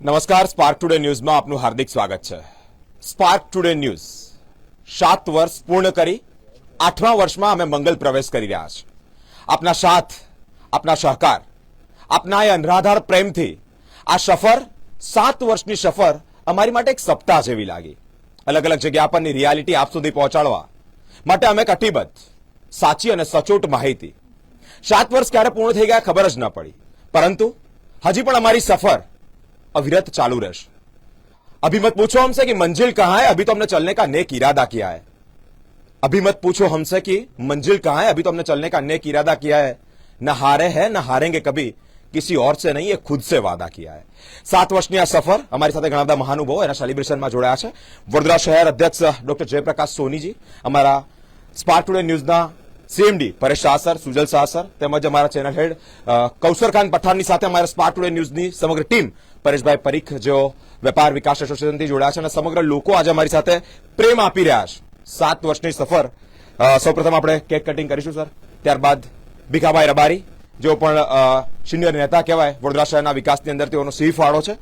નમસ્કાર spark today ન્યૂઝમાં આપનું હાર્દિક સ્વાગત છે. સ્પાર્ક ટુડે ન્યૂઝ સાત વર્ષ પૂર્ણ કરી, આઠમા વર્ષમાં અમે મંગલ પ્રવેશ કરી રહ્યા છે આપના સાથ, આપના સહકાર, આપના એ અનરાધાર પ્રેમથી આ સફર, સાત વર્ષની સફર અમારી માટે એક સપ્તાહ જેવી લાગી. અલગ અલગ જગ્યા પરની રિયાલિટી આપ સુધી પહોંચાડવા માટે અમે કટિબદ્ધ સાચી અને સચોટ માહિતી. સાત વર્ષ ક્યારે પૂર્ણ થઈ ગયા ખબર જ ન પડી. પરંતુ હજી પણ અમારી સફર अविरत चालू રહેશે अभी मत पूछो हमसे कि मंजिल कहां है अभी तो हमने चलने का नेक इरादा किया है अभी मत पूछो हमसे कि मंजिल कहां है अभी तो हमने चलने का नेक इरादा किया है न हारे हैं न हारेंगे कभी किसी और से नहीं ये खुद से वादा किया है સાત વર્ષની આ સફર અમારી સાથે ઘણા બધા મહાનુભાવો એના સેલિબ્રેશનમાં જોડાયા છે વડોદરા શહેર અધ્યક્ષ ડોક્ટર જયપ્રકાશ સોનીજી અમારા spark today ન્યૂઝના CMD Paresh Shah sir Sujal Shah sir તેમજ અમારા ચેનલ હેડ અ, કૌશર ખાન પઠાણની સાથે અમારા સ્પાર્ક ટુડે ન્યૂઝની સમગ્ર ટીમ પરેશભાઈ પરીખ જેઓ વેપાર વિકાસ એસોસિએશનથી જોડાયા છે અને સમગ્ર લોકો આજે અમારી સાથે પ્રેમ આપી રહ્યા છે. સાત વર્ષની સફર. સૌપ્રથમ આપણે કેક કટિંગ કરીશું, સર. ત્યારબાદ ભીખાભાઈ રબારી, જેઓ પણ સિનિયર નેતા કહેવાય, વડોદરા શહેરના વિકાસની અંદર તેઓનો સિંહ ફાળો છે.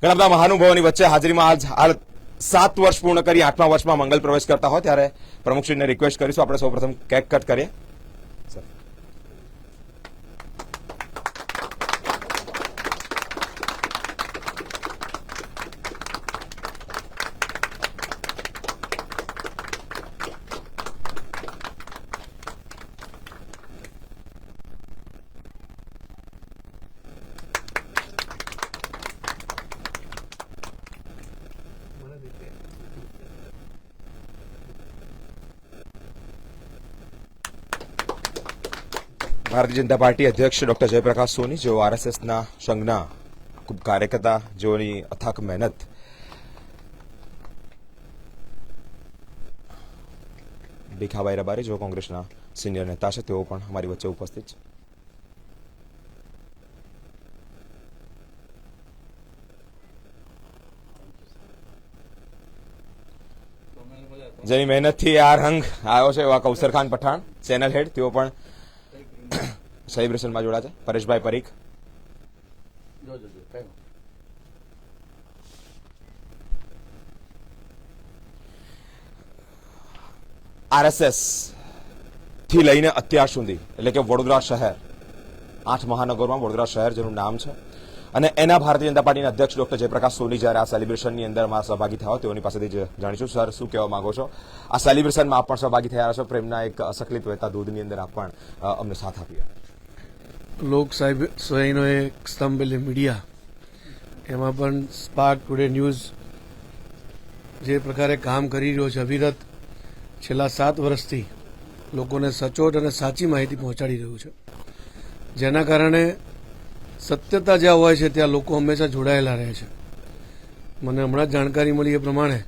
ઘણા બધા મહાનુભાવોની વચ્ચે હાજરીમાં આજ હાલ સાત વર્ષ પૂર્ણ કરી, આઠમા વર્ષમાં મંગલ પ્રવેશ કરતા હોય, ત્યારે પ્રમુખશ્રીને રિક્વેસ્ટ કરીશું, આપણે સૌપ્રથમ કેક કટ કરીએ સર. ભારતીય જનતા પાર્ટી અધ્યક્ષ ડોક્ટર જયપ્રકાશ સોની, જેઓ આરએસએસના સંઘના ખૂબ કાર્યકર્તા, જેઓની અથાક મહેનત. ભીખાભાઈ રબારી, જેઓ કોંગ્રેસના સિનિયર નેતા છે, તેઓ પણ અમારી વચ્ચે ઉપસ્થિત છે. જેની મહેનતથી આ રંગ આવ્યો છે એવા કૌશર ખાન પઠાણ, ચેનલ હેડ, તેઓ પણ સેલિબ્રેશનમાં જોડા છે પરેશભાઈ પરીખ આરએસએસથી લઈને અત્યાર સુધી એટલે કે વડોદરા શહેર આઠ મહાનગરોમાં વડોદરા શહેર જેનું નામ છે અને એના ભારતીય જનતા પાર્ટીના અધ્યક્ષ ડોક્ટર જયપ્રકાશ સોની જ્યારે આ સેલિબ્રેશનની અંદર અમારા સહભાગી થયા તેઓની પાસેથી જાણીશું સર શું કહેવા માંગો છો આ સેલિબ્રેશનમાં આપ પણ સહભાગી થયા છો પ્રેમના એક અસકલિત વહેતા દૂધની અંદર આપ પણ અમને સાથ આપ્યા લોક સાહેબ સ્વયંનો એક સ્તંભ એટલે મીડિયા એમાં પણ સ્પાર્ક ટુડે ન્યૂઝ જે પ્રકારે કામ કરી રહ્યો છે અવિરત છેલ્લા સાત વર્ષથી લોકોને સચોટ અને સાચી માહિતી પહોંચાડી રહ્યું છે જેના કારણે સત્યતા જ્યાં હોય છે ત્યાં લોકો હંમેશા જોડાયેલા રહે છે મને હમણાં જ જાણકારી મળી એ પ્રમાણે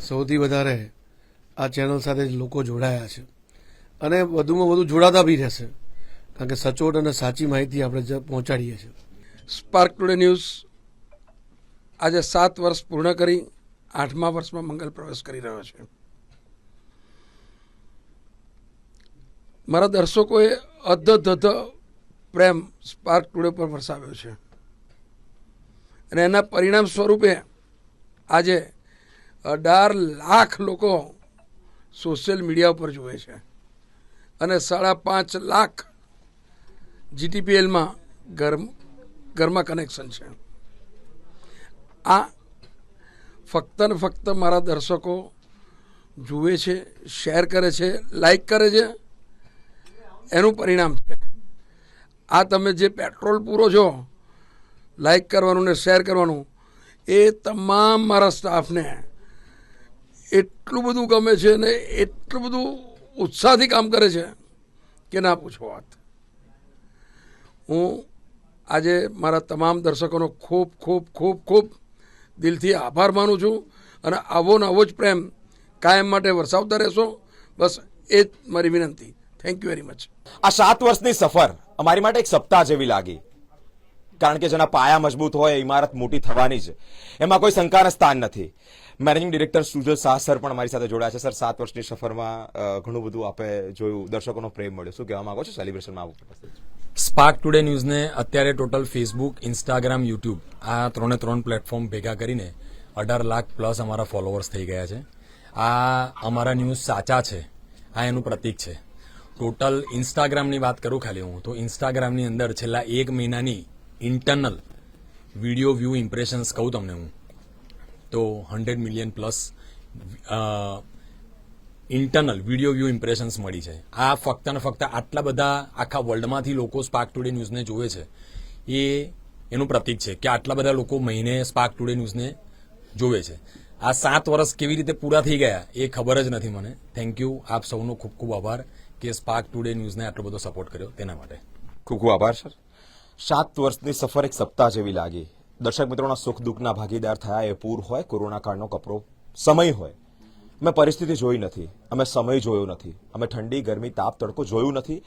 સૌથી વધારે આ ચેનલ સાથે લોકો જોડાયા છે અને વધુમાં વધુ જોડાતા બી રહેશે કારણ કે સચોટ અને સાચી માહિતી આપણે પહોંચાડીએ છીએ. સ્પાર્ક ટુડે ન્યૂઝ આજે સાત વર્ષ પૂર્ણ કરી, આઠમા વર્ષમાં મંગલ પ્રવેશ કરી રહ્યો છે. મારા દર્શકોએ અધધ પ્રેમ સ્પાર્ક ટુડે પર વરસાવ્યો છે. અને એના પરિણામ સ્વરૂપે આજે અઢાર લાખ લોકો સોશિયલ મીડિયા ઉપર જુએ છે. અને સાડા પાંચ લાખ જીટીપીએલમાં ઘર ઘરમાં કનેક્શન છે. આ ફક્ત ને ફક્ત મારા દર્શકો જુએ છે શેર કરે છે લાઈક કરે છે, એનું પરિણામ છે. આ તમે જે પેટ્રોલ પૂરો છો લાઈક કરવાનું ને શેર કરવાનું, એ તમામ મારા સ્ટાફને એટલું બધું ગમે છે ને એટલું બધું ઉત્સાહથી કામ કરે છે કે ના પૂછો વાત. હું આજે મારા તમામ દર્શકોનો ખૂબ ખૂબ ખૂબ ખૂબ દિલથી આભાર માનું છું અને આવો ને આવો જ પ્રેમ કાયમ માટે વરસાવતા રહેશો. બસ એ જ મારી વિનંતી. થેન્ક યુ વેરી મચ આ સાત વર્ષની સફર અમારી માટે એક સપ્તાહ જેવી લાગી. કારણ કે જેના પાયા મજબૂત હોય ઇમારત મોટી થવાની છે એમાં કોઈ શંકાને સ્થાન નથી. Managing director Sujal Shah sir પણ અમારી સાથે જોડાયા છે. સર, સાત વર્ષની સફરમાં ઘણું બધું આપે જોયું. દર્શકોનો પ્રેમ મળ્યો. શું કહેવા માંગો છો? સેલિબ્રેશનમાં આવું. સ્પાર્ક ટુડે ન્યૂઝને અત્યારે ટોટલ ફેસબુક, ઇન્સ્ટાગ્રામ, યુટ્યુબ આ ત્રણે ત્રણ પ્લેટફોર્મ ભેગા કરીને અઢાર લાખ પ્લસ અમારા ફોલોઅર્સ થઈ ગયા છે. આ અમારા ન્યૂઝ સાચા છે, આ એનું પ્રતીક છે. ટોટલ ઇન્સ્ટાગ્રામની વાત કરું ખાલી હું, તો ઇન્સ્ટાગ્રામની અંદર છેલ્લા એક મહિનાની ઇન્ટરનલ વીડિયો વ્યૂ ઇમ્પ્રેશન્સ કહું તમને હું, તો hundred million plus internal video view impressions મળી છે. આ ફક્ત ને ફક્ત આટલા બધા આખા વર્લ્ડમાંથી લોકો સ્પાર્ક ટુડે ન્યૂઝને જોવે છે. એ એનું પ્રતીક છે કે આટલા બધા લોકો મહિને સ્પાર્ક ટુડે ન્યૂઝને જોવે છે. આ સાત વર્ષ કેવી રીતે પૂરા થઈ ગયા એ ખબર જ નથી મને. થેન્ક યુ આપ સૌનો ખૂબ ખૂબ આભાર કે સ્પાર્ક ટુડે ન્યૂઝને આટલો બધો સપોર્ટ કર્યો તેના માટે. ખૂબ ખૂબ આભાર, સર. સાત વર્ષની સફર એક સપ્તાહ જેવી લાગી. દર્શક મિત્રોના સુખ દુઃખના ભાગીદાર થયા એ પૂર હોય, કોરોના કાળનો કપરો સમય હોય. અમે પરિસ્થિતિ જોઈ નથી. અમે સમય જોયો નથી. અમે ઠંડી, ગરમી, તાપ, તડકો જોયું નથી.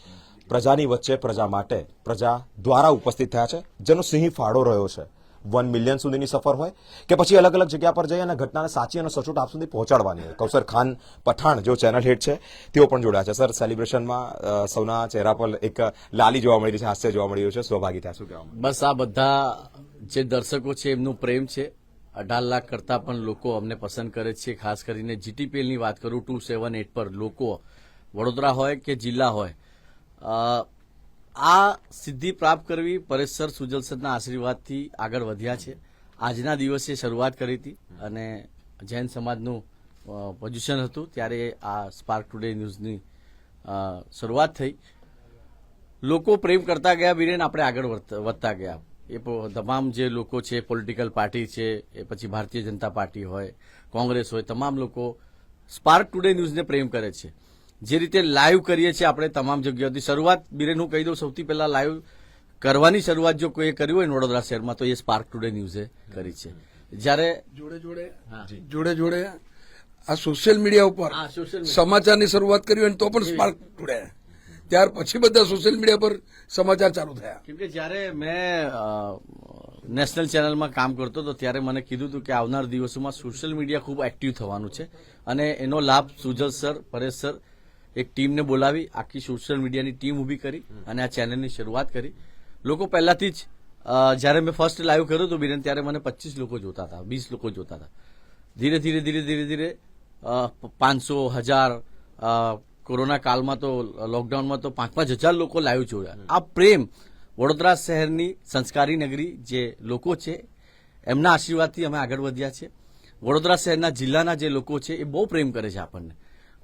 પ્રજાની વચ્ચે પ્રજા માટે, પ્રજા દ્વારા ઉપસ્થિત થયા છે, જેનો સિંહ ફાળો રહ્યો છે. વન મિલિયન સુધીની સફર હોય કે પછી અલગ અલગ જગ્યા પર જઈ અને ઘટનાને સાચી અને સચોટ આપ સુધી પહોંચાડવાની હોય. કૌશર ખાન પઠાણ, જેઓ ચેનલ હેડ છે, તેઓ પણ જોડાયા છે. સર સેલિબ્રેશનમાં સૌના ચહેરા પર એક લાલી જોવા મળી રહી છે, હાસ્ય જોવા મળી રહ્યું છે. સ્વભાગી થયા શું કહેવા બસ આ બધા જે દર્શકો છે, એમનું પ્રેમ છે. અઢાર લાખ કરતા પણ લોકો અમને પસંદ કરે છે. ખાસ કરીને જીટીપીએલની વાત કરું, ટુ સેવન એટ પર લોકો, વડોદરા હોય કે જિલ્લા હોય. આ સિદ્ધિ પ્રાપ્ત કરવી પરેશસર સુજલસરના આશીર્વાદથી આગળ વધ્યા છે. આજના દિવસે શરૂઆત કરી હતી અને જૈન સમાજનું પોઝિશન હતું ત્યારે આ સ્પાર્ક ટુડે ન્યૂઝની શરૂઆત થઈ. લોકો પ્રેમ કરતા ગયા બિરેન આપણે આગળ વધતા ગયા. એ તમામ જે લોકો છે પોલિટિકલ પાર્ટી છે એ પછી ભારતીય જનતા પાર્ટી હોય કોંગ્રેસ હોય તમામ લોકો સ્પાર્ક ટુડે ન્યૂઝને પ્રેમ કરે છે. જે રીતે લાઈવ કરીએ છીએ આપણે તમામ જગ્યાઓથી. શરૂઆત બિરેન હું કહી દઉં સૌથી પહેલા લાઈવ કરવાની શરૂઆત જો કોઈએ કરી હોય વડોદરા શહેરમાં તો એ સ્પાર્ક ટુડે ન્યૂઝે કરી છે. જ્યારે જોડે જોડે જોડે જોડે આ સોશિયલ મીડિયા ઉપર. સમાચારની શરૂઆત કરી હોય ને તો પણ સ્પાર્ક ટુડે ત્યાર પછી બધા સોશિયલ મીડિયા પર સમાચાર ચાલુ થયા. કેમ કે જ્યારે મેં નેશનલ ચેનલમાં કામ કરતો હતો, ત્યારે મને કીધું હતું કે આવનાર દિવસોમાં સોશિયલ મીડિયા ખૂબ એક્ટિવ થવાનું છે. અને એનો લાભ સુજલ સર, પરેશ સર, એક ટીમને બોલાવી, આખી સોશિયલ મીડિયાની ટીમ ઊભી કરી અને આ ચેનલની શરૂઆત કરી. લોકો પહેલાથી જ જ્યારે મેં ફર્સ્ટ લાઈવ કર્યું હતું બિરેન, ત્યારે મને પચીસ લોકો જોતા હતા, વીસ લોકો જોતા હતા. ધીરે ધીરે ધીરે ધીરે ધીરે પાંચસો, હજાર કોરોના કાળમાં તો, લોકડાઉનમાં તો પાંચ પાંચ હજાર લોકો લાઈવ જોયા આ પ્રેમ વડોદરા શહેરની સંસ્કારી નગરી જે લોકો છે, એમના આશીર્વાદથી અમે આગળ વધ્યા છે. વડોદરા શહેરના જિલ્લાના જે લોકો છે, એ બહુ પ્રેમ કરે છે આપણને.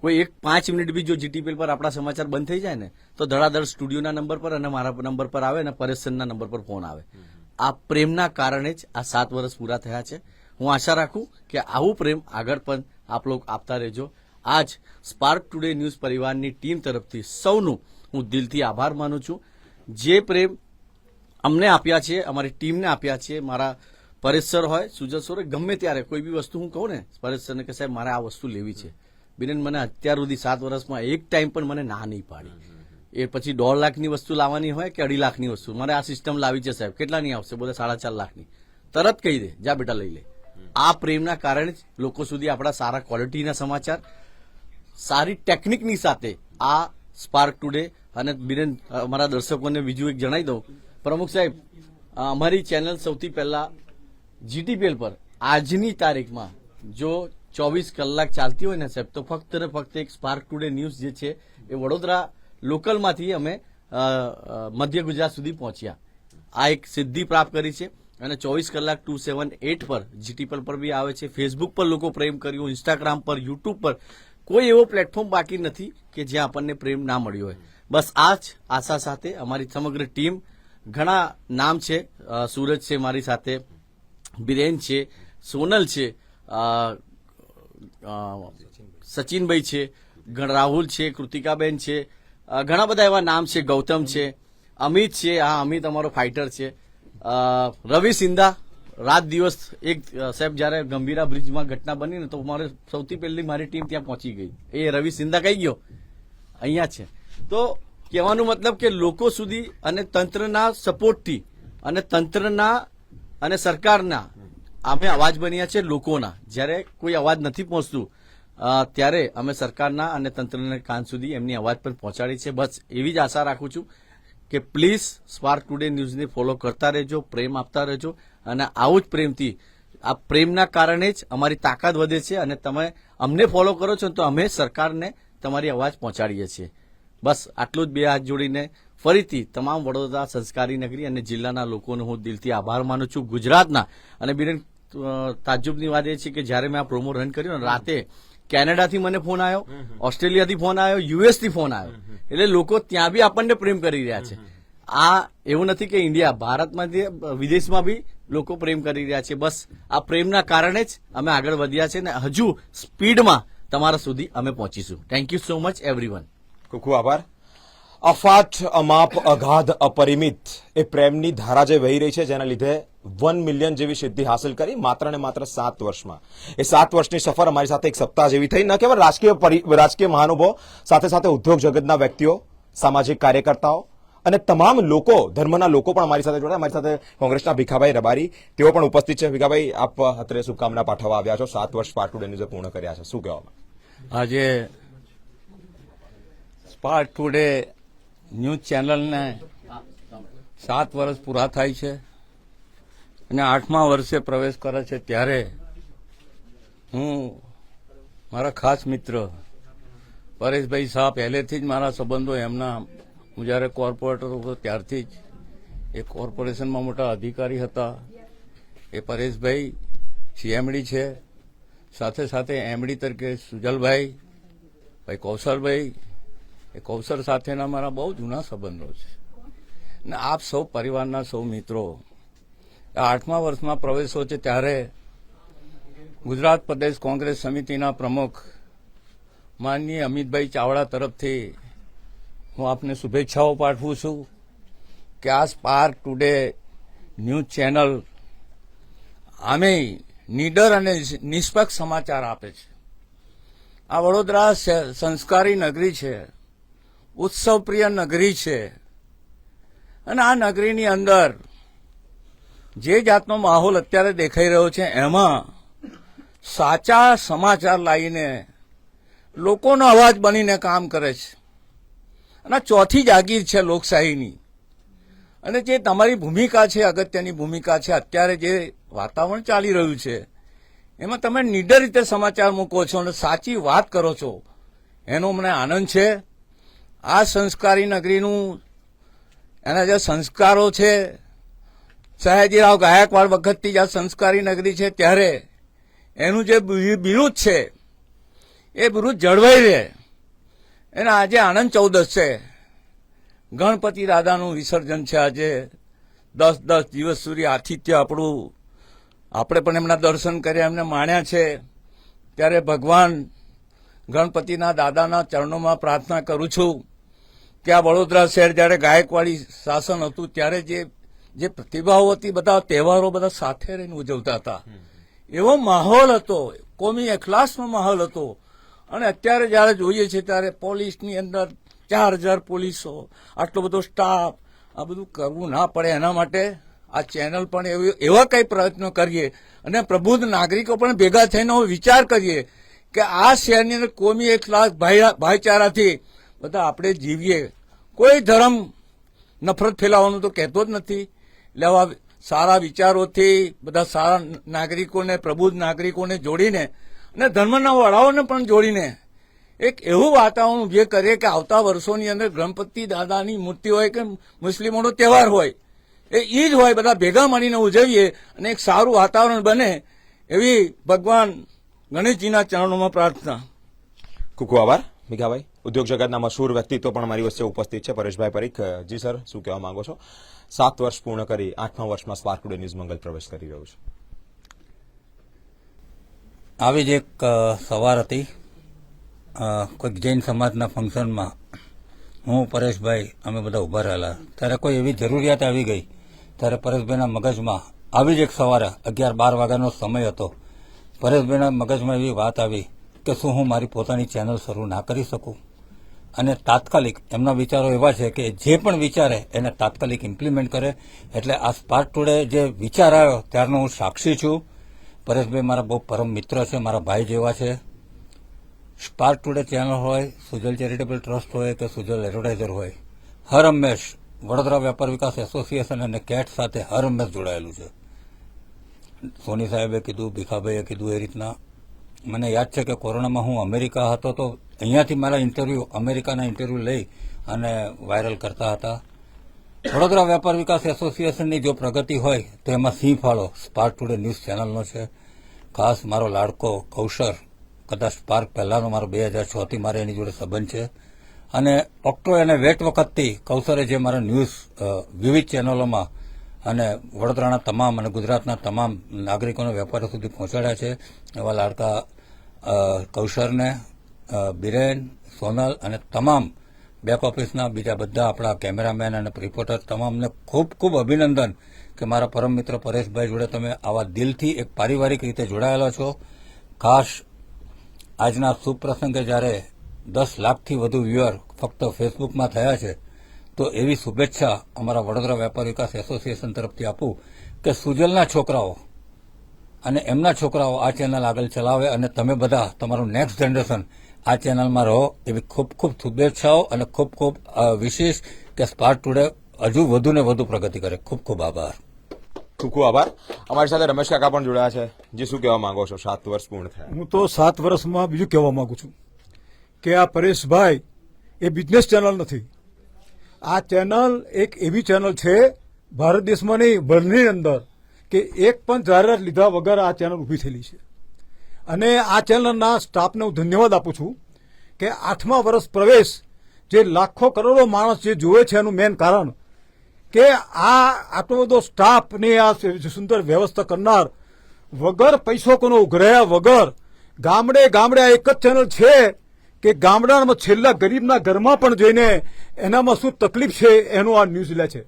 કોઈ એક પાંચ મિનિટ બી જો જીટીપીએલ પર આપણા સમાચાર બંધ થઈ જાય ને, તો ધડાધડ સ્ટુડિયોના નંબર પર અને મારા નંબર પર આવે અને પરેશનના નંબર પર ફોન આવે. આ પ્રેમના કારણે જ આ સાત વર્ષ પૂરા થયા છે. હું આશા રાખું કે આવું પ્રેમ આગળ પણ આપ લોકો આપતા રહેજો. આજ સ્પાર્ક ટુડે ન્યૂઝ પરિવારની ટીમ તરફથી સૌનું હું દિલથી આભાર માનું છું. જે પ્રેમ અમને આપ્યા છે, અમારી ટીમને આપ્યા છે, મારા પરેશ સર હોય સુજલ સર ગમે ત્યારે કોઈ બી વસ્તુ હું કહું ને, પરેશ સરને કે સાહેબ, મારે આ વસ્તુ લેવી છે. બિરેન, મને અત્યાર સુધી સાત વર્ષમાં એક ટાઈમ પણ મને ના નહીં પાડી. એ પછી દોઢ લાખની વસ્તુ લાવવાની હોય કે અઢી લાખની વસ્તુ? મારે આ સિસ્ટમ લાવી છે સાહેબ. કેટલાની આવશે? બોલે સાડા ચાર લાખની. તરત કહી દે. જા બેટા લઈ લે. આ પ્રેમના કારણે જ લોકો સુધી આપણા સારા ક્વોલિટીના સમાચાર સારી ટેકનિકની સાથે આ સ્પાર્ક ટુડે અને બિરેન અમારા દર્શકોને બીજું એક જણાવી દઉં. પ્રમુખ સાહેબ અમારી ચેનલ સૌથી પહેલા જીટીપીએલ પર આજની તારીખમાં જો ચોવીસ કલાક ચાલતી હોય ને સાહેબ, તો ફક્ત ને ફક્ત એક સ્પાર્ક ટુડે ન્યૂઝ જે છે એ વડોદરા લોકલમાંથી અમે મધ્ય ગુજરાત સુધી પહોંચ્યા. આ એક સિદ્ધિ પ્રાપ્ત કરી છે અને ચોવીસ કલાક ટુ સેવન એટ પર જીટીપલ પર બી આવે છે. ફેસબુક પર લોકો પ્રેમ કર્યું ઇન્સ્ટાગ્રામ પર યુટ્યુબ પર કોઈ એવો પ્લેટફોર્મ બાકી નથી કે જ્યાં આપણને પ્રેમ ના મળ્યો હોય. બસ આ જ આશા સાથે અમારી સમગ્ર ટીમ ઘણા નામ છે સૂરજ છે મારી સાથે, બિરેન છે, સોનલ છે સચિનભાઈ છે રાહુલ છે, કૃતિકાબેન છે ઘણા બધા એવા નામ છે, ગૌતમ છે, અમિત છે, હા, અમિત અમારો ફાઇટર છે રવિ સિંધા રાત દિવસ એક સાહેબ, જ્યારે ગંભીરા બ્રિજમાં ઘટના બની ને તો મારે સૌથી પહેલી મારી ટીમ ત્યાં પહોંચી ગઈ. એ રવિ સિંધા કહી ગયો? અહીંયા છે. તો કહેવાનું મતલબ કે લોકો સુધી અને તંત્રના સપોર્ટથી અને તંત્રના અને સરકારના અમે અવાજ બન્યા છે લોકોના. જ્યારે કોઈ અવાજ નથી પહોંચતું ત્યારે અમે સરકારના અને તંત્રના કાન સુધી એમની અવાજ પણ પહોંચાડી છે. બસ એવી જ આશા રાખું છું કે પ્લીઝ સ્પાર્ક ટુડે ન્યૂઝને ફોલો કરતા રહેજો, પ્રેમ આપતા રહેજો. અને આવું જ પ્રેમથી આ પ્રેમના કારણે જ અમારી તાકાત વધે છે અને તમે અમને ફોલો કરો છો તો અમે સરકારને તમારી અવાજ પહોંચાડીએ છીએ. બસ આટલું જ બે હાથ જોડીને ફરીથી તમામ વડોદરા સંસ્કારી નગરી અને જિલ્લાના લોકોનો હું દિલથી આભાર માનું છું. ગુજરાતના અને બિરેન તાજુબની વાત એ છે કે જ્યારે મેં આ પ્રોમો રન કર્યો ને રાતે કેનેડાથી મને ફોન આવ્યો ઓસ્ટ્રેલિયાથી ફોન આવ્યો યુએસથી ફોન આવ્યો. એટલે લોકો ત્યાં બી આપણને પ્રેમ કરી રહ્યા છે. આ એવું નથી કે ઇન્ડિયા ભારતમાં જે વિદેશમાં બી લોકો પ્રેમ કરી રહ્યા છે. બસ આ પ્રેમના કારણે જ અમે આગળ વધ્યા છે ને હજુ સ્પીડમાં તમારા સુધી અમે પહોંચીશું. Thank you so much everyone ખૂબ ખૂબ આભાર. અફાટ, અમાપ અગાધ અપરિમિત એ પ્રેમની ધારા જે વહી રહી છે, જેના લીધે વન મિલિયન જેવી સિદ્ધિ હાંસલ કરી માત્ર ને માત્ર સાત વર્ષમાં. એ સાત વર્ષની સફર અમારી સાથે એક સપ્તાહ જેવી થઈ. ન કેવળ રાજકીય રાજકીય મહાનુભવો, સાથે સાથે ઉદ્યોગ જગતના વ્યક્તિઓ, સામાજિક કાર્યકર્તાઓ અને તમામ લોકો, ધર્મના લોકો પણ અમારી સાથે જોડાયા. અમારી સાથે કોંગ્રેસના ભીખાભાઈ રબારી, તેઓ પણ ઉપસ્થિત છે. ભીખાભાઈ, આપ અત્રે શુભકામના પાઠવવા આવ્યા છો. સાત વર્ષ પાર્ટ ટુડે ન્યૂઝે પૂર્ણ કર્યા છે. શું કહેવામાં આજે સ્પાર્ક ટુડે ન્યૂઝ ચેનલને સાત વર્ષ પૂરા થાય છે અને આઠમા વર્ષે પ્રવેશ કરે છે ત્યારે હું મારા ખાસ મિત્ર પરેશભાઈ શાહ પહેલેથી જ મારા સંબંધો એમના હું જ્યારે કોર્પોરેટર હતો ત્યારથી જ, એ કોર્પોરેશનમાં મોટા અધિકારી હતા. એ પરેશભાઈ, સીએમડી છે. સાથે સાથે એમડી તરીકે સુજલભાઈ, ભાઈ કૌશલભાઈ. એ કૌશલ સાથેના મારા બહુ જૂના સંબંધો છે. ને આપ સૌ પરિવારના સૌ મિત્રો આઠમા વર્ષમાં પ્રવેશો છે ત્યારે ગુજરાત પ્રદેશ કોંગ્રેસ સમિતિના પ્રમુખ માનનીય અમિતભાઈ ચાવડા તરફથી હું આપને શુભેચ્છાઓ પાઠવું છું કે આ સ્પાર્ક ટુડે ન્યૂઝ ચેનલ આમે નીડર અને નિષ્પક્ષ સમાચાર આપે છે. આ વડોદરા સંસ્કારી નગરી છે, ઉત્સવપ્રિય નગરી છે અને આ નગરીની અંદર જે જાતનો માહોલ અત્યારે દેખાઈ રહ્યો છે એમાં સાચા સમાચાર લાવીને લોકોનો અવાજ બનીને કામ કરે છે. અને ચોથી જાગીર છે લોકશાહીની. અને જે તમારી ભૂમિકા છે, અગત્યની ભૂમિકા છે, અત્યારે જે વાતાવરણ ચાલી રહ્યું છે, એમાં તમે નિડર રીતે સમાચાર મૂકો છો અને સાચી વાત કરો છો. એનો મને આનંદ છે. આ સંસ્કારી નગરીનું એના જે સંસ્કારો છે, સયાજીરાવ ગાયકવાડ વખતથી જે સંસ્કારી નગરી છે, ત્યારે એનું જે બિરુદ છે, એ બિરુદ જળવાઈ રહે. એને આજે આનંદ ચૌદશ છે ગણપતિ દાદાનું વિસર્જન છે આજે. દસ દસ દિવસ સુધી આતિથ્ય આપણું. આપણે પણ એમના દર્શન કર્યા એમને માણ્યા છે. ત્યારે ભગવાન ગણપતિના દાદાના ચરણોમાં પ્રાર્થના કરું છું કે આ વડોદરા શહેર જ્યારે ગાયકવાડી શાસન હતું ત્યારે જે જે પ્રતિભાઓ હતી બધા તહેવારો બધા સાથે રહીને ઉજવતા હતા. એવો માહોલ હતો કોમી એખલાસનો માહોલ હતો. અને અત્યારે જ્યારે જોઈએ છે ત્યારે પોલીસની અંદર ચાર હજાર પોલીસો, આટલો બધો સ્ટાફ આ બધું કરવું ના પડે. એના માટે આ ચેનલ પણ એવી- એવા કઈ પ્રયત્નો કરીએ અને પ્રબુદ્ધ નાગરિકો પણ ભેગા થઈને વિચાર કરીએ કે આ શહેરની અંદર કોમી એક ભાઈ- ભાઈચારાથી બધા આપણે જીવીએ. કોઈ ધર્મ નફરત ફેલાવવાનું તો કહેતો જ નથી. એટલે આવા સારા વિચારોથી બધા સારા નાગરિકોને, પ્રબુદ્ધ નાગરિકોને જોડીને અને ધર્મના વડાઓને પણ જોડીને. એક એવું વાતાવરણ ઉભે કરીએ કે આવતા વર્ષોની અંદર ગણપતિ દાદાની મૂર્તિ હોય કે મુસ્લિમોનો તહેવાર હોય, એ ઈ જ હોય બધા ભેગા મળીને ઉજવીએ અને એક સારું વાતાવરણ બને એવી ભગવાન ગણેશજીના ચરણોમાં પ્રાર્થના. ખૂબ ખૂબ આભાર મીઘાભાઈ ઉદ્યોગ જગતના મશહૂર વ્યક્તિત્વ પણ મારી વચ્ચે ઉપસ્થિત છે. પરેશભાઈ પરીખ, જી સર, શું કહેવા માંગો છો? સાત વર્ષ પૂર્ણ કરી, આઠમા વર્ષમાં સ્પાર્ક ન્યૂઝ મંગલ પ્રવેશ કરી રહ્યું છે. આવી જ એક સવાર હતી. કોઈક જૈન સમાજના ફંક્શનમાં હું, પરેશભાઈ, અમે બધા ઊભા રહેલા. ત્યારે કોઈ એવી જરૂરિયાત આવી ગઈ. ત્યારે પરેશભાઈના મગજમાં આવી જ એક સવારે અગિયાર બાર વાગ્યાનો સમય હતો. પરેશભાઈના મગજમાં એવી વાત આવી કે શું હું મારી પોતાની ચેનલ શરૂ ના કરી શકું? અને તાત્કાલિક એમના વિચારો એવા છે કે જે પણ વિચારે એને તાત્કાલિક ઇમ્પ્લિમેન્ટ કરે. એટલે આ સ્પાર્ક ટુડે જે વિચાર આવ્યો, ત્યારનો હું સાક્ષી છું. પરેશભાઈ મારા બહુ પરમ મિત્ર છે, મારા ભાઈ જેવા છે. સ્પાર્ક ટુડે ચેનલ હોય, સુજલ ચેરિટેબલ ટ્રસ્ટ હોય કે સુજલ એડવર્ટાઇઝર હોય, હર હંમેશ વડોદરા વેપાર વિકાસ એસોસિએશન અને કેટ સાથે હર હંમેશ જોડાયેલું છે. સોની સાહેબે કીધું, ભીખાભાઈએ કીધું એ રીતના. મને યાદ છે કે કોરોનામાં હું અમેરિકા હતો તો અહીંયાથી મારા ઇન્ટરવ્યુ અમેરિકાના ઇન્ટરવ્યુ લઈ અને વાયરલ કરતા હતા. વડોદરા વેપાર વિકાસ એસોસિએશનની જો પ્રગતિ હોય, તો એમાં સિંહ ફાળો. સ્પાર્ક ટુડે ન્યૂઝ ચેનલનો છે. ખાસ મારો લાડકો કૌશર, કદાચ સ્પાર્ક પહેલાંનો મારો બે હજાર છ થી મારે એની જોડે સંબંધ છે. અને ઓક્ટો અને વેટ વખતથી કૌશરે જે મારા ન્યૂઝ વિવિધ ચેનલોમાં અને વડોદરાના તમામ અને ગુજરાતના તમામ નાગરિકોને વેપારીઓ સુધી પહોંચાડ્યા છે. એવા લાડકા કૌશરને બિરેન, સોનલ અને તમામ બેક ઓફિસના બીજા બધા આપણા કેમેરામેન અને રિપોર્ટર તમામને ખૂબ ખૂબ અભિનંદન કે મારા પરમ મિત્ર પરેશભાઈ જોડે તમે આવા દિલથી એક પારિવારિક રીતે જોડાયેલા છો. ખાસ આજના શુભ પ્રસંગે જ્યારે દસ લાખથી વધુ વ્યુઅર ફક્ત ફેસબુકમાં થયા છે, તો એવી શુભેચ્છા અમારા વડોદરા વેપાર વિકાસ એસોસિએશન તરફથી આપું કે સુજલના છોકરાઓ અને એમના છોકરાઓ આ ચેનલ આગળ ચલાવે અને તમે બધા તમારું નેક્સ્ટ જનરેશન આ ચેનલમાં રહો. એવી ખૂબ ખૂબ શુભેચ્છાઓ અને ખૂબ ખૂબ વિશેષ કે સ્પાર્ક ટુડે હજુ વધુ ને વધુ પ્રગતિ કરે. ખૂબ ખૂબ આભાર. ખૂબ ખૂબ આભાર. અમારી સાથે રમેશ કાકા પણ જોડાયા છે. જે શું કહેવા માંગો છો? સાત વર્ષ પૂર્ણ થયા. હું તો સાત વર્ષમાં બીજું કહેવા માંગુ છું કે આ પરેશભાઈ એ બિઝનેસ ચેનલ નથી. આ ચેનલ એક એવી ચેનલ છે ભારત દેશમાં નહીં વર્લ્ડની અંદર કે એક પણ જાહેરાત લીધા વગર આ ચેનલ ઊભી થયેલી છે. અને આ ચેનલના સ્ટાફને હું ધન્યવાદ આપું છું કે આઠમા વર્ષ પ્રવેશ જે લાખો કરોડો માણસ જે જોવે છે એનું મેન કારણ કે આ આટલો બધો સ્ટાફની આ સુંદર વ્યવસ્થા કરનાર વગર પૈસો કોનો ઉઘરાયા વગર ગામડે ગામડે આ એક જ ચેનલ છે કે ગામડામાં છેલ્લા ગરીબના ઘરમાં પણ જઈને એનામાં શું તકલીફ છે એનું આ ન્યૂઝ લે છે.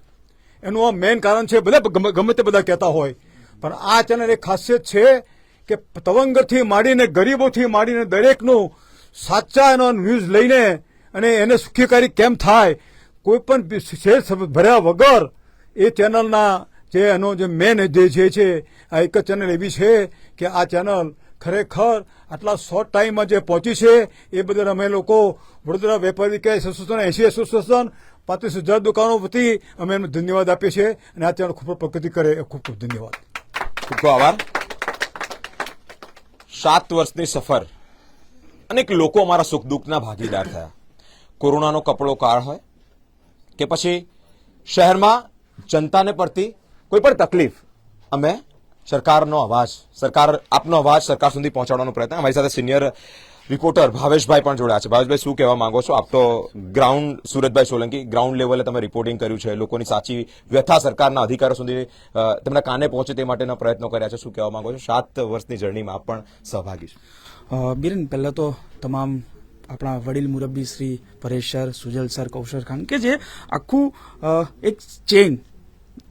એનું આ મેઇન કારણ છે. ગમે ગમે તે બધા કહેતા હોય, પણ આ ચેનલ એક ખાસિયત છે કે તવંગરથી માંડીને, ગરીબોથી માંડીને દરેકનું સાચા એનો ન્યૂઝ લઈને અને એને સુખીકારી કેમ થાય, કોઈ પણ ભર્યા વગર એ ચેનલના જે એનો જે મેન જે જે છે, આ એક જ ચેનલ એવી છે કે આ ચેનલ ખરેખર આટલા શોર્ટ ટાઈમમાં જે પહોંચી છે, એ બદલ અમે લોકો વડોદરા વેપારી કે એસોસિએશન, એસી એસોસિએશન, પાંત્રીસ હજાર દુકાનો વતી અમે એમને ધન્યવાદ આપીએ છીએ અને આ ચેનલ ખૂબ પ્રગતિ કરે એ ખૂબ ખૂબ ધન્યવાદ. ખૂબ ખૂબ આભાર. સાત વર્ષની સફર. અનેક લોકો અમારા સુખ દુઃખના ભાગીદાર થયા. કોરોનાનો કપડો કાળ હોય કે પછી શહેરમાં જનતાને પડતી કોઈ પણ તકલીફ, અમે સરકારનો અવાજ, સરકાર આપનો અવાજ સરકાર સુધી પહોંચાડવાનો પ્રયત્ન, અમારી સાથે સિનિયર રિપોર્ટર ભાવેશભાઈ પણ જોડાયા છે. ભાવેશભાઈ, શું કહેવા માંગો છો? આપ તો ગ્રાઉન્ડ સુરતભાઈ સોલંકી ગ્રાઉન્ડ લેવલે તમે રિપોર્ટિંગ કર્યું છે. લોકોની સાચી વ્યથા સરકારના અધિકારો સુધી તમને કાને પહોંચે તે માટેના પ્રયત્નો કર્યા છે. શું કહેવા માંગો છો? સાત વર્ષની જર્નીમાં આપ પણ સહભાગી છો. બિરેન, પહેલાં તો તમામ આપણા વડીલ મુરબ્બી શ્રી પરેશ સર, સુજલ સર, કૌશલ ખાન કે જે આખું એક ચેઇન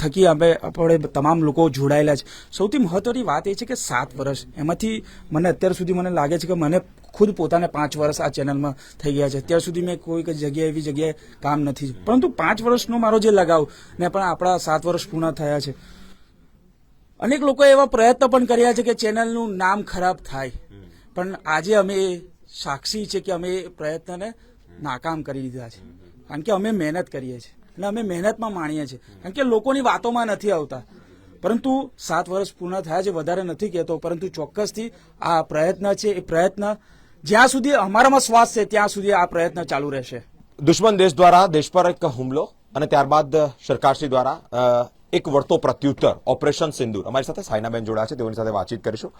થકી અમે આપણે તમામ લોકો જોડાયેલા છે. સૌથી મહત્વની વાત એ છે કે સાત વર્ષ. એમાંથી મને અત્યાર સુધી મને લાગે છે કે મને ખુદ પોતાને પાંચ વર્ષ આ ચેનલમાં થઈ ગયા છે. અત્યાર સુધી મેં કોઈ જગ્યાએ એવી જગ્યાએ કામ નથી પરંતુ પાંચ વર્ષનો મારો જે લગાવ ને પણ આપણા સાત વર્ષ પૂર્ણ થયા છે. અનેક લોકો એવા પ્રયત્ન પણ કર્યા છે કે ચેનલનું નામ ખરાબ થાય. પણ આજે અમે સાક્ષી છે કે અમે એ પ્રયત્નને નાકામ કરી દીધા છે. કારણ કે અમે મહેનત કરીએ છીએ. અને અમે મહેનતમાં માણીએ છીએ. કારણ કે લોકોની વાતોમાં નથી આવતા. પરંતુ સાત વર્ષ પૂર્ણ થયા છે, વધારે નથી કહેતો, પરંતુ ચોક્કસથી આ પ્રયત્ન છે, એ પ્રયત્ન જ્યાં સુધી અમારામાં શ્વાસ છે, ત્યાં સુધી આ પ્રયત્ન ચાલુ રહેશે. દુશ્મન દેશ દ્વારા, દેશ પર એક હુમલો અને ત્યારબાદ સરકારશ્રી દ્વારા એક વળતો પ્રત્યુત્તર, ઓપરેશન સિંદુર. અમારી સાથે સાયનાબેન જોડાયા છે, તેઓની સાથે વાતચીત કરીશું.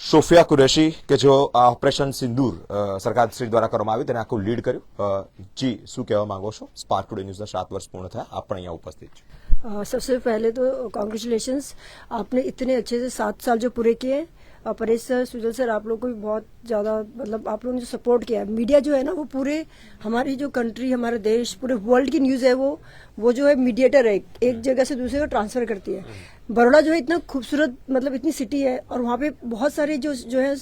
સોફિયા કુરેશી કે જો આ ઓપરેશન સિંદૂર અ, સરકારશ્રી દ્વારા કરવામાં આવ્યું તેને આખું લીડ કર્યું અ, જી શું કહેવા માંગો છો સ્પાર્ક ટુડે ન્યૂઝના સાત વર્ષ પૂર્ણ થયા આપ પણ અહીંયા ઉપસ્થિત છો अ, सबसे पहले तो कॉन्ग्रेचुलेशंस आपने इतने अच्छे से सात साल जो पूरे किए अ, परेश सर सुजल सर आप लोग को भी बहुत ज़्यादा मतलब आप लोगों ने जो सपोर्ट किया है मीडिया जो है ना वो पूरे हमारी जो कंट्री हमारा देश पूरे वर्ल्ड की न्यूज़ है वो वो जो है मीडिएटर है एक जगह से दूसरे को ट्रांसफ़र करती है। बड़ौदा जो है इतना खूबसूरत मतलब इतनी सिटी है और वहाँ पे बहुत सारे जो जो है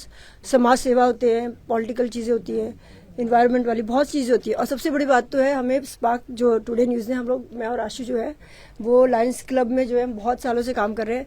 समाज सेवा होते हैं पॉलिटिकल चीज़ें होती है इन्वायरमेंट वाली बहुत चीज़ें होती है। और सबसे बड़ी बात तो है हमें स्पार्क जो टुडे न्यूज़ ने हम लोग मैं और आशु जो है वो लायंस क्लब में जो है बहुत सालों से काम कर रहे हैं।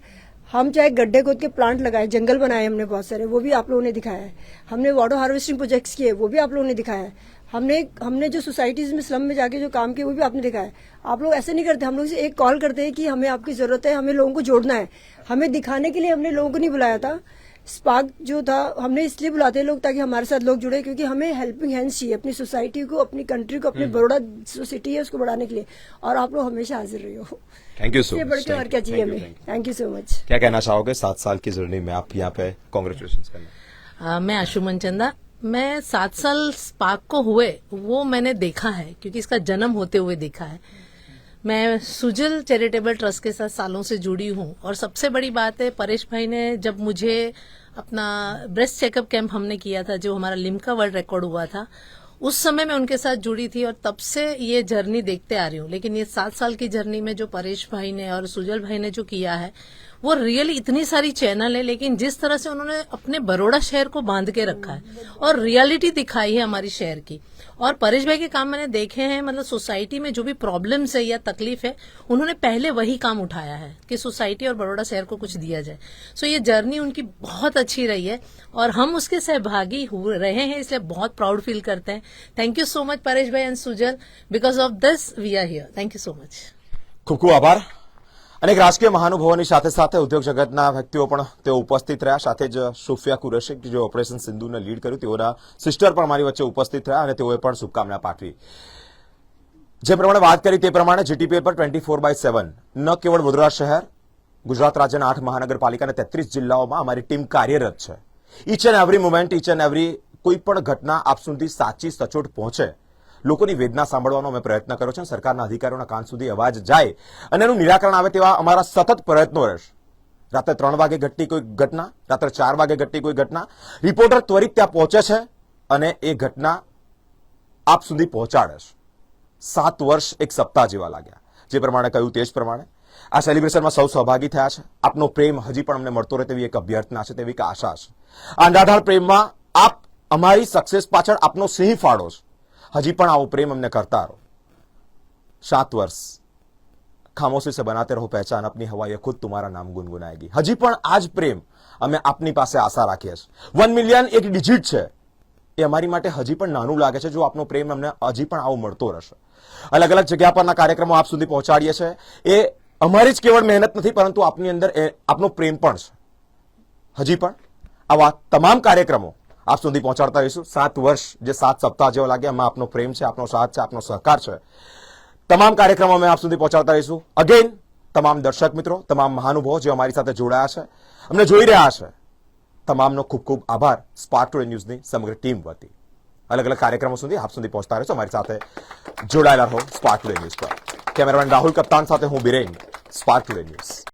हम चाहे गड्ढे खोद के प्लांट लगाए, जंगल बनाए हमने बहुत सारे, वो भी आप लोगों ने दिखाया है। हमने वाटर हार्वेस्टिंग प्रोजेक्ट्स किए, वो भी आप लोगों ने दिखाया है। हमने हमने जो सोसाइटीज में स्लम में जाके जो काम किए, वो भी आपने दिखाया है। आप लोग ऐसे नहीं करते, हम लोग से एक कॉल करते हैं कि हमें आपकी ज़रूरत है, हमें लोगों को जोड़ना है। हमें दिखाने के लिए हमने लोगों को नहीं बुलाया था। स्पार्क जो था हमने इसलिए बुलाते हैं लोग ताकि हमारे साथ लोग जुड़े क्योंकि हमें हेल्पिंग हैंड्स चाहिए अपनी सोसाइटी को अपनी कंट्री को अपनी बड़ौदा जो सिटी है उसको बढ़ाने के लिए। और आप लोग हमेशा हाजिर रहे हो थैंक यू सो इससे बढ़ के और क्या चाहिए हमें? थैंक यू सो मच क्या कहना चाहोगे? सात साल की जर्नी में आप यहाँ पे कॉन्ग्रेचुलेशन करना। मैं आशुमन चंदा मैं सात साल स्पार्क को हुए वो मैंने देखा है क्योंकि इसका जन्म होते हुए देखा है। मैं सुजल चैरिटेबल ट्रस्ट के साथ सालों से जुड़ी हूँ और सबसे बड़ी बात है, परेश भाई ने जब मुझे अपना ब्रेस्ट चेकअप कैंप हमने किया था, जो हमारा लिम्का वर्ल्ड रिकॉर्ड हुआ था, उस समय मैं उनके साथ जुड़ी थी और तब से ये जर्नी देखते आ रही हूँ। लेकिन ये सात साल की जर्नी में जो परेश भाई ने और सुजल भाई ने जो किया है वो रियली इतनी सारी चैनल है, लेकिन जिस तरह से उन्होंने अपने बड़ोड़ा शहर को बाँध के रखा है और रियलिटी दिखाई है हमारी शहर की। और परेश भाई के काम मैंने देखे हैं मतलब सोसाइटी में जो भी प्रॉब्लम्स है या तकलीफ़ है, उन्होंने पहले वही काम उठाया है कि सोसाइटी और बड़ोड़ा शहर को कुछ दिया जाए। सो ये जर्नी उनकी बहुत अच्छी रही है और हम उसके सहभागी हो रहे हैं, इसलिए बहुत प्राउड फील करते हैं। Thank you so much Paresh bhai and Sujal because of this we are here thank you so much खूब खूब आभार। અનેક રાજકીય મહાનુભાવોની સાથે સાથે ઉદ્યોગ જગતના વ્યક્તિઓ પણ તેઓ ઉપસ્થિત રહ્યા. સાથે જ સુફિયા કુરેશી, જે ઓપરેશન સિંધુને લીડ કર્યું, તેઓના સિસ્ટર પણ મારી વચ્ચે ઉપસ્થિત રહ્યા અને તેઓએ પણ શુભકામના પાઠવી. જે પ્રમાણે વાત કરી તે પ્રમાણે જીટીપીએ પર ટ્વેન્ટી ફોર બાય સેવન ન કેવળ વડોદરા શહેર, ગુજરાત રાજ્યના આઠ મહાનગરપાલિકાના તેત્રીસ જિલ્લાઓમાં અમારી ટીમ કાર્યરત છે. Each and every moment each and every કોઈ પણ ઘટના આપ સુધી સાચી, સચોટ પહોંચે. લોકોની વેદના સાંભળવાનો અમે પ્રયત્ન કર્યો છે સરકારના અધિકારીઓના કાન સુધી અવાજ જાય અને એનું નિરાકરણ આવે તેવા અમારા સતત પ્રયત્નો રહેશે. રાત્રે ત્રણ વાગે ઘટતી કોઈ ઘટના, રાત્રે ચાર વાગે ઘટતી કોઈ ઘટના, રિપોર્ટર ત્વરિત ત્યાં પહોંચે છે અને એ ઘટના આપ સુધી પહોંચાડે છે. સાત વર્ષ એક સપ્તાહ જેવા લાગ્યા. જે પ્રમાણે કહ્યું તે જ પ્રમાણે. આ સેલિબ્રેશનમાં સૌ સહભાગી થયા છે. આપનો પ્રેમ હજી પણ અમને મળતો રહે તેવી એક અભ્યર્થના છે, તેવી એક આશા છે. આ અંધાધાર પ્રેમમાં આપ અમારી સક્સેસ પાછળ આપનો સિંહ ફાળો છે. હજી પણ આવો પ્રેમ અમને કરતા રહો. સાત વર્ષ. ખામોશી સે બનાતે રહો, પહેચાન આપની હવાઈએ ખુદ તુમારા નામ ગુનગુનાએગી હજી પણ આ જ પ્રેમ અમે આપની પાસે આશા રાખીએ છીએ. વન મિલિયન એક ડિજિટ છે. એ અમારી માટે હજી પણ નાનું લાગે છે, જો આપનો પ્રેમ અમને હજી પણ આવો મળતો રહેશે. અલગ અલગ જગ્યા પરના કાર્યક્રમો આપ સુધી પહોંચાડીએ છીએ. એ અમારી જ કેવળ મહેનત નથી, પરંતુ આપની અંદર આપનો પ્રેમ પણ છે. હજી પણ આવા તમામ કાર્યક્રમો આપ સુધી પહોંચાડતા રહીશું સાત વર્ષ જે સાત સપ્તાહ જેવો લાગે એમાં આપનો પ્રેમ છે આપનો સાથ છે આપનો સહકાર છે તમામ કાર્યક્રમો અમે આપ સુધી પહોંચાડતા રહીશું અગેન તમામ દર્શક મિત્રો તમામ મહાનુભાવો જે અમારી સાથે જોડાયા છે અમને જોઈ રહ્યા છે તમામનો ખૂબ ખૂબ આભાર સ્પાર્ક ટુડે ન્યૂઝની સમગ્ર ટીમ વતી અલગ અલગ કાર્યક્રમો સુધી આપ સુધી પહોંચતા રહેશો અમારી સાથે જોડાયેલા રહો સ્પાર્ક ટુડે ન્યૂઝ પર કેમેરામેન રાહુલ કપ્તાન સાથે હું બિરેન સ્પાર્ક ટુડે ન્યૂઝ